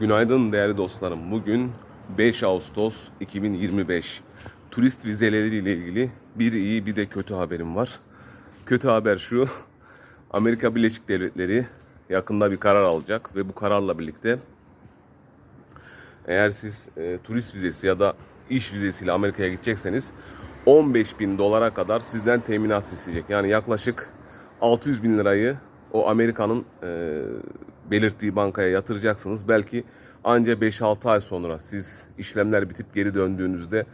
Günaydın değerli dostlarım. Bugün 5 Ağustos 2025. Turist vizeleri ile ilgili bir iyi bir de kötü haberim var. Kötü haber şu. Amerika Birleşik Devletleri yakında bir karar alacak ve bu kararla birlikte eğer siz e, turist vizesi ya da iş vizesiyle Amerika'ya gidecekseniz 15 bin dolara kadar sizden teminat isteyecek. Yani yaklaşık 600 bin lirayı o Amerika'nın e, belirttiği bankaya yatıracaksınız. Belki anca 5-6 ay sonra siz işlemler bitip geri döndüğünüzde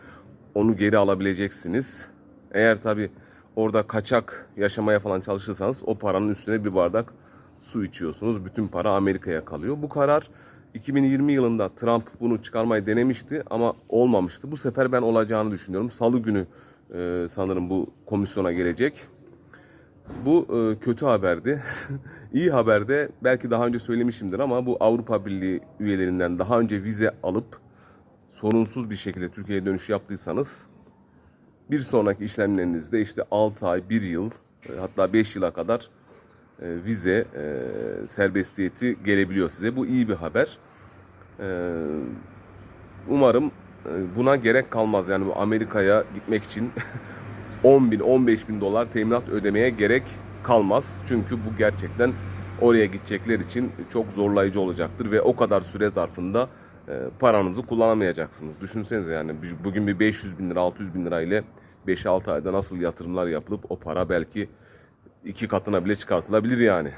onu geri alabileceksiniz. Eğer tabi orada kaçak yaşamaya falan çalışırsanız o paranın üstüne bir bardak su içiyorsunuz. Bütün para Amerika'ya kalıyor. Bu karar 2020 yılında Trump bunu çıkarmayı denemişti ama olmamıştı. Bu sefer ben olacağını düşünüyorum. Salı günü e, sanırım bu komisyona gelecek. Bu e, kötü haberdi. İyi haber de belki daha önce söylemişimdir ama bu Avrupa Birliği üyelerinden daha önce vize alıp sorunsuz bir şekilde Türkiye'ye dönüş yaptıysanız bir sonraki işlemlerinizde işte 6 ay, 1 yıl e, hatta 5 yıla kadar e, vize e, serbestiyeti gelebiliyor size. Bu iyi bir haber. E, umarım e, buna gerek kalmaz. Yani Amerika'ya gitmek için 10 bin, 15 bin dolar teminat ödemeye gerek kalmaz. Çünkü bu gerçekten oraya gidecekler için çok zorlayıcı olacaktır ve o kadar süre zarfında e, paranızı kullanamayacaksınız. Düşünsenize yani bugün bir 500 bin lira, 600 bin lira ile 5-6 ayda nasıl yatırımlar yapılıp o para belki iki katına bile çıkartılabilir yani.